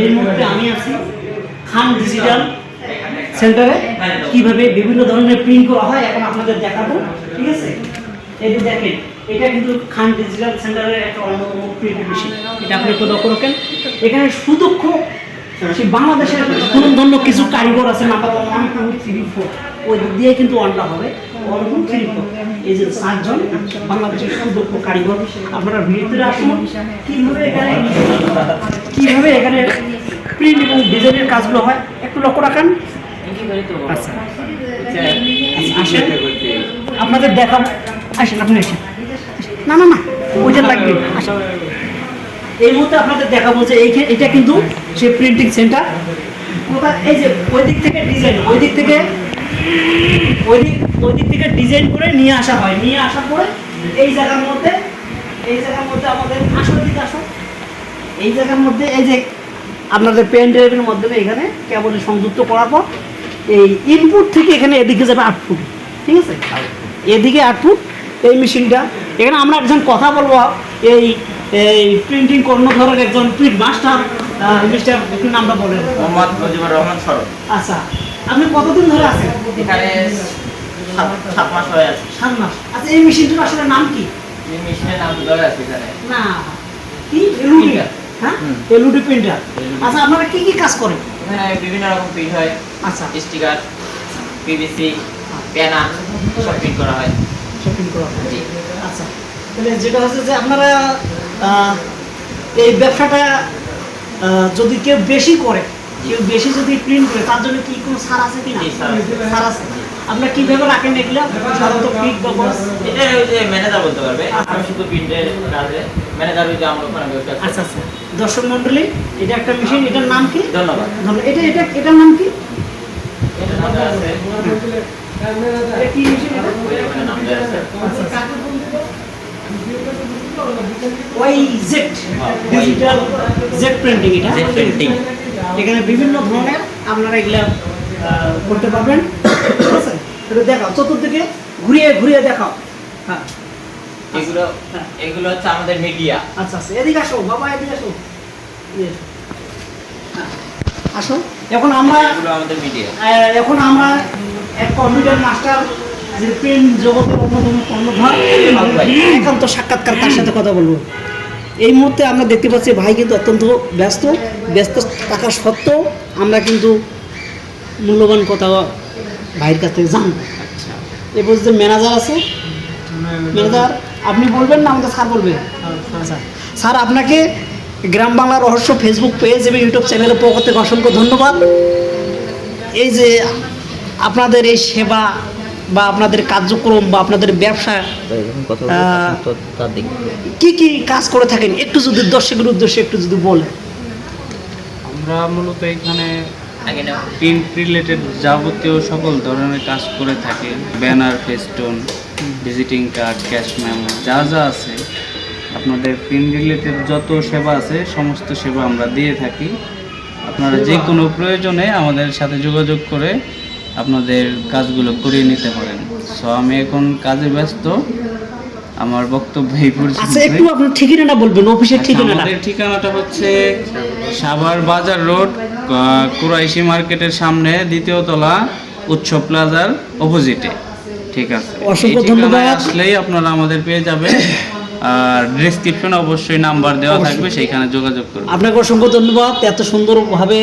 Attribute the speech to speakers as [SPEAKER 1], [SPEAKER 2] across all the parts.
[SPEAKER 1] এই মুহূর্তে আমি আছি খান ডিজিটাল সেন্টারে কীভাবে বিভিন্ন ধরনের প্রিন্ট করা হয় এখন আপনাদের দেখাবো, ঠিক আছে? এই যে দেখেন, এটা কিন্তু খান ডিজিটাল সেন্টারের একটা অন্যতম প্রিন্ট মেশিন এটা আপনি একটু লক্ষ্য রাখেন এখানে সুদক্ষ সেই বাংলাদেশের সুনামধন্য কিছু কারিগর আছে, number one two three four ওই দিয়ে কিন্তু ওয়ানটা হবে। ওয়ান টু থ্রি ফোর এই যে সাতজন বাংলাদেশের সুদক্ষ কারিগর, আপনারা ভিড়তে আসুন, কীভাবে এখানে কীভাবে এখানে প্রিন্ট এবং ডিজাইনের কাজগুলো হয়, একটু লক্ষ্য রাখেন। আচ্ছা। আসেন। আপনাদের দেখাবো। আসেন, আপনি আসেন। না না না ওইটা লাগবে। আসেন। এই মুহূর্তে আপনাদের দেখাবো যে এইখানে এটা কিন্তু সে প্রিন্টিং সেন্টার এই যে ওই দিক থেকে ডিজাইন ওই দিক থেকে ওই দিক ওই দিক থেকে ডিজাইন করে নিয়ে আসা হয়। নিয়ে আসার পরে এই জায়গার মধ্যে এই জায়গার মধ্যে আমাদের আসল দিকে আসো। এই জায়গার মধ্যে এই যে আপনাদের পেন ড্রাইভের মাধ্যমে এখানে কেবল সংযুক্ত করার পর এই ইনপুট থেকে এখানে এদিকে যাবে আউটপুট ঠিক আছে? এদিকে আউটপুট এই মেশিনটা এখানে আমরা একজন কথা বলব এই এই প্রিন্টিং কর্ণধরের একজন প্রিন্ট মাস্টার মিস্টার একটু নামটা বলেন।
[SPEAKER 2] মোহাম্মদ মুজিবুর রহমান সরব
[SPEAKER 1] আচ্ছা আপনি কতদিন ধরে আছেন?
[SPEAKER 2] এখানে সাত- মাস হয়ে আছে।
[SPEAKER 1] সাত মাস। আচ্ছা এই মেশিনটার আসলে নাম কি?
[SPEAKER 2] এই মেশিনের নাম ধরে আছে এখানে।
[SPEAKER 1] না কি? এলুডি হ্যাঁ? এলুডি প্রিন্টার আচ্ছা আপনারা কি কি কাজ করেন?
[SPEAKER 2] এখানে বিভিন্ন রকম প্রিন্ট হয়।
[SPEAKER 1] আচ্ছা।
[SPEAKER 2] স্টিকার পিভিসি পেনা সব প্রিন্ট করা হয়।
[SPEAKER 1] শপিং করা হয়। আচ্ছা। তাহলে যেটা হচ্ছে যে আপনারা এই ব্যবসাটা যদি কেউ বেশি করে কেউ বেশি যদি প্রিন্ট করে তার জন্য কি কোনো ছাড় আছে কি না
[SPEAKER 2] জি, আছে।
[SPEAKER 1] আপনারা কীভাবে রাখেন এগুলা? সাধারণত পিক বা বস
[SPEAKER 2] এটা ওই যে ম্যানেজার বলতে পারবে। আমি শুধু প্রিন্টের কাজে ম্যানেজার ওই যে আমরা ওখানে ব্যবসা
[SPEAKER 1] আচ্ছা আচ্ছা। দর্শক মন্ডলী এটা একটা মেশিন এটার নাম কি?
[SPEAKER 2] ধন্যবাদ।
[SPEAKER 1] ধন্যবাদ। এটা এটা এটার নাম কি?
[SPEAKER 2] এটার নাম আছে।
[SPEAKER 1] এটা কি মেশিন এটা?
[SPEAKER 2] নাম আছে।
[SPEAKER 1] Y Z digital Z printing এটা
[SPEAKER 2] Z printing।
[SPEAKER 1] এখানে বিভিন্ন ধরনের আপনারা এগুলা করতে পারবেন। ঠিক আছে? এটা দেখাও চতুর্দিকে ঘুরিয়ে ঘুরিয়ে দেখাও। হ্যাঁ।
[SPEAKER 2] এগুলো
[SPEAKER 1] হ্যাঁ।
[SPEAKER 2] এগুলো হচ্ছে আমাদের মিডিয়া
[SPEAKER 1] আচ্ছা আচ্ছা এদিকে আসো বাবা এদিকে আসো। আসো। হ্যাঁ, আসো। এখন আমরা এখন আমরা এক কম্পিউটার মাস্টার যে পেন জগতের অন্যতম কর্ণধার। একান্ত সাক্ষাৎকার তার সাথে কথা বলব। এই মুহূর্তে আমরা দেখতে পাচ্ছি ভাই কিন্তু অত্যন্ত ব্যস্ত। ব্যস্ত থাকা সত্ত্বেও আমরা কিন্তু মূল্যবান কথা ভাইয়ের কাছ থেকে জানব। এ বলছে ম্যানেজার আছে? ম্যানেজার। আপনি বলবেন না আমাদের স্যার বলবেন? আচ্ছা। স্যার আপনাকে গ্রাম বাংলা রহস্য ফেসবুক পেজ এবং ইউটিউব চ্যানেলের পক্ষ থেকে অসংখ্য ধন্যবাদ। এই যে আপনাদের এই সেবা বা আপনাদের কার্যক্রম বা আপনাদের ব্যবসা কি কি কাজ করে থাকেন? একটু যদি দর্শকের উদ্দেশ্যে একটু যদি বলেন।
[SPEAKER 3] আমরা মূলত এখানে প্রিন্ট রিলেটেড যাবতীয় সকল ধরনের কাজ করে থাকি। Banner festoon visiting card cash memo যা যা আছে। আপনাদের প্রিন্ট রিলেটেড যত সেবা আছে সমস্ত সেবা আমরা দিয়ে থাকি। আপনারা যে কোনো প্রয়োজনে আমাদের সাথে যোগাযোগ করে আপনাদের কাজগুলো করিয়ে নিতে পারেন। সো আমি এখন কাজে ব্যস্ত। আমার বক্তব্য এই
[SPEAKER 1] আচ্ছা একটু
[SPEAKER 3] পর্যন্ত
[SPEAKER 1] আপনার ঠিকানাটা বলবেন অফিসের
[SPEAKER 3] আচ্ছা,
[SPEAKER 1] ঠিকানাটা।
[SPEAKER 3] আমাদের ঠিকানাটা হচ্ছে সাভার বাজার রোড কুরাইশি মার্কেটের সামনে দ্বিতীয় তলা উৎসব প্লাজার অপোজিটে। ঠিক আছে।
[SPEAKER 1] অসংখ্য ধন্যবাদ।
[SPEAKER 3] আসলেই আপনারা আমাদের পেয়ে যাবেন। আর ডেসক্রিপশনে অবশ্যই নাম্বার দেওয়া থাকবে সেইখানে যোগাযোগ করবেন।
[SPEAKER 1] আপনাকে অসংখ্য ধন্যবাদ। এত সুন্দরভাবে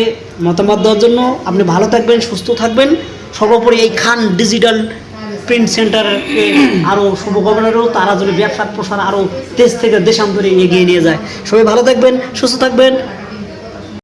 [SPEAKER 1] মতামত দেওয়ার জন্য। আপনি ভালো থাকবেন সুস্থ থাকবেন। সর্বোপরি এই খান ডিজিটাল প্রিন্ট সেন্টার আরও শুভকামনারও, তারা যদি ব্যবসার প্রসার আরও দেশ থেকে দেশান্তরে এগিয়ে নিয়ে যায়। সবাই ভালো থাকবেন, সুস্থ থাকবেন।